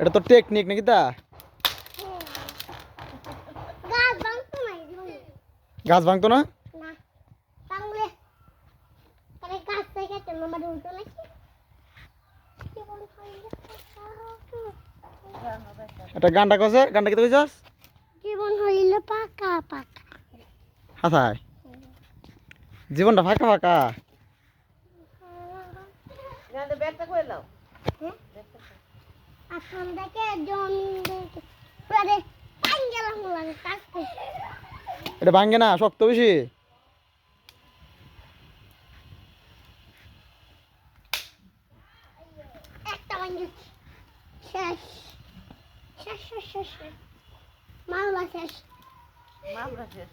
এটা তো টেকনিক নাকি তা? গাছ ভাঙতো না এটা গানটা কছে গানটা কি কইছস? জীবন হইলে পাকা পাকা। হাসাই। জীবনটা ফাঁকা ফাঁকা। আসাম থেকে জমি দেখে এটা ভাঙ্গে না শক্ত বেশি। মামলা শেষ। মামলা শেষ।